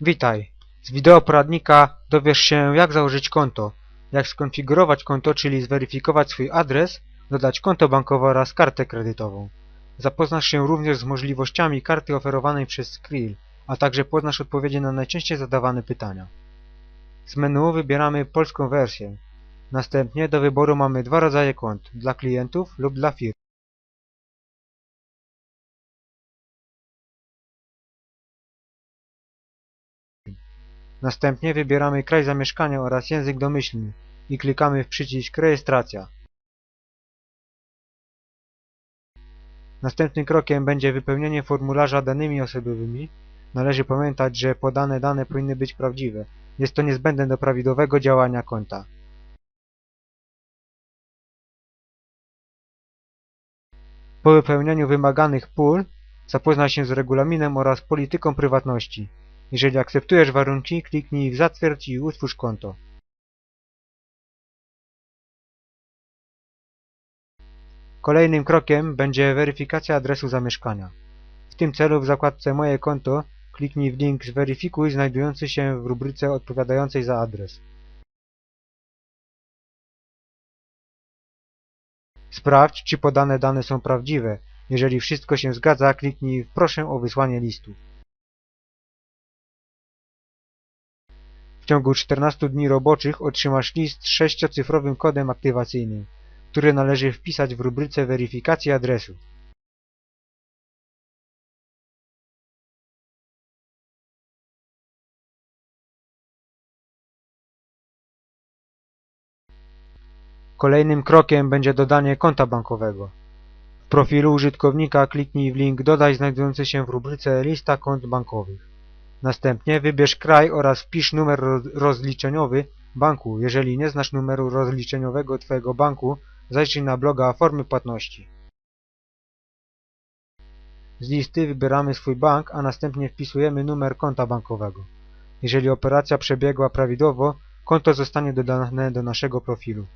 Witaj. Z wideoporadnika dowiesz się jak założyć konto, jak skonfigurować konto, czyli zweryfikować swój adres, dodać konto bankowe oraz kartę kredytową. Zapoznasz się również z możliwościami karty oferowanej przez Skrill, a także poznasz odpowiedzi na najczęściej zadawane pytania. Z menu wybieramy polską wersję. Następnie do wyboru mamy dwa rodzaje kont, dla klientów lub dla firm. Następnie wybieramy kraj zamieszkania oraz język domyślny i klikamy w przycisk Rejestracja. Następnym krokiem będzie wypełnienie formularza danymi osobowymi. Należy pamiętać, że podane dane powinny być prawdziwe. Jest to niezbędne do prawidłowego działania konta. Po wypełnieniu wymaganych pól zapoznaj się z regulaminem oraz polityką prywatności. Jeżeli akceptujesz warunki, kliknij w Zatwierdź i utwórz konto. Kolejnym krokiem będzie weryfikacja adresu zamieszkania. W tym celu w zakładce Moje konto kliknij w link Zweryfikuj znajdujący się w rubryce odpowiadającej za adres. Sprawdź, czy podane dane są prawdziwe. Jeżeli wszystko się zgadza, kliknij w Proszę o wysłanie listu. Ciągu 14 dni roboczych otrzymasz list z sześciocyfrowym kodem aktywacyjnym, który należy wpisać w rubryce weryfikacji adresu. Kolejnym krokiem będzie dodanie konta bankowego. W profilu użytkownika kliknij w link Dodaj znajdujący się w rubryce Lista kont bankowych. Następnie wybierz kraj oraz wpisz numer ro- rozliczeniowy banku. Jeżeli nie znasz numeru rozliczeniowego Twojego banku, zajrzyj na bloga Formy płatności. Z listy wybieramy swój bank, a następnie wpisujemy numer konta bankowego. Jeżeli operacja przebiegła prawidłowo, konto zostanie dodane do naszego profilu.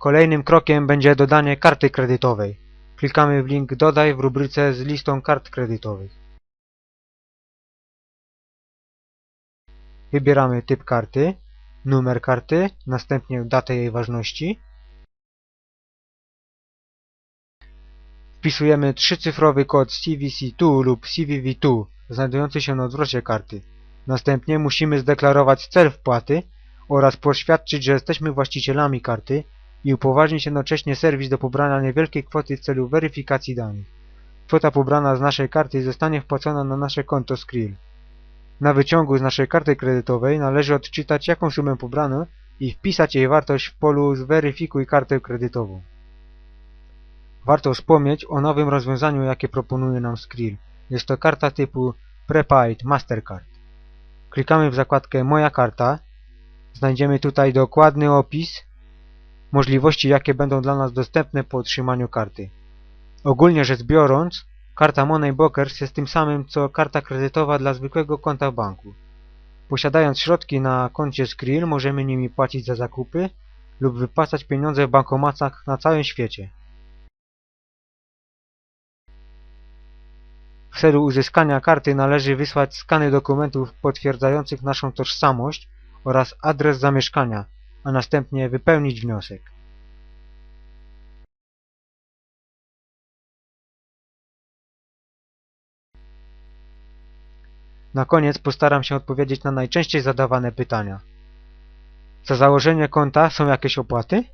Kolejnym krokiem będzie dodanie karty kredytowej. Klikamy w link Dodaj w rubryce z listą kart kredytowych. Wybieramy typ karty, numer karty, następnie datę jej ważności. Wpisujemy trzycyfrowy kod CVC2 lub CVV2 znajdujący się na odwrocie karty. Następnie musimy zdeklarować cel wpłaty oraz poświadczyć, że jesteśmy właścicielami karty i upoważnić jednocześnie serwis do pobrania niewielkiej kwoty w celu weryfikacji danych. Kwota pobrana z naszej karty zostanie wpłacona na nasze konto Skrill. Na wyciągu z naszej karty kredytowej należy odczytać jaką sumę pobrano i wpisać jej wartość w polu Zweryfikuj kartę kredytową. Warto wspomnieć o nowym rozwiązaniu, jakie proponuje nam Skrill. Jest to karta typu Prepaid Mastercard. Klikamy w zakładkę Moja karta. Znajdziemy tutaj dokładny opis możliwości, jakie będą dla nas dostępne po otrzymaniu karty. Ogólnie rzecz biorąc, karta Money Brokers jest tym samym, co karta kredytowa dla zwykłego konta w banku. Posiadając środki na koncie Skrill, możemy nimi płacić za zakupy lub wypłacać pieniądze w bankomatach na całym świecie. W celu uzyskania karty należy wysłać skany dokumentów potwierdzających naszą tożsamość oraz adres zamieszkania, a następnie wypełnić wniosek. Na koniec postaram się odpowiedzieć na najczęściej zadawane pytania. Za założenie konta są jakieś opłaty?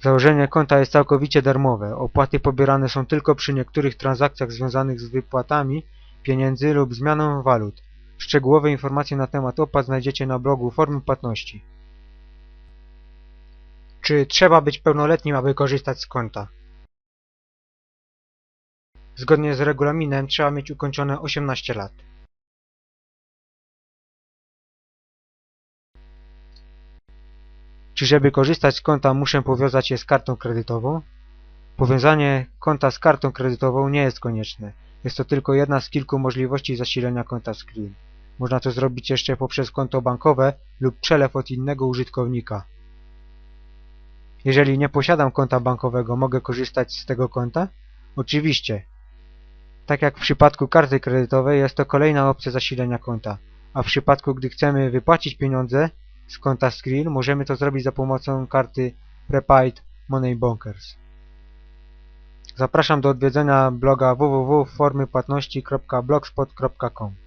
Założenie konta jest całkowicie darmowe. Opłaty pobierane są tylko przy niektórych transakcjach związanych z wypłatami pieniędzy lub zmianą walut. Szczegółowe informacje na temat opłat znajdziecie na blogu Formy Płatności. Czy trzeba być pełnoletnim, aby korzystać z konta? Zgodnie z regulaminem trzeba mieć ukończone 18 lat. Czy żeby korzystać z konta muszę powiązać je z kartą kredytową? Powiązanie konta z kartą kredytową nie jest konieczne. Jest to tylko jedna z kilku możliwości zasilenia konta Skrill. Można to zrobić jeszcze poprzez konto bankowe lub przelew od innego użytkownika. Jeżeli nie posiadam konta bankowego, mogę korzystać z tego konta? Oczywiście. Tak jak w przypadku karty kredytowej jest to kolejna opcja zasilenia konta, a w przypadku gdy chcemy wypłacić pieniądze z konta Skrill, możemy to zrobić za pomocą karty Prepaid Money Bonkers. Zapraszam do odwiedzenia bloga www.formypłatności.blogspot.com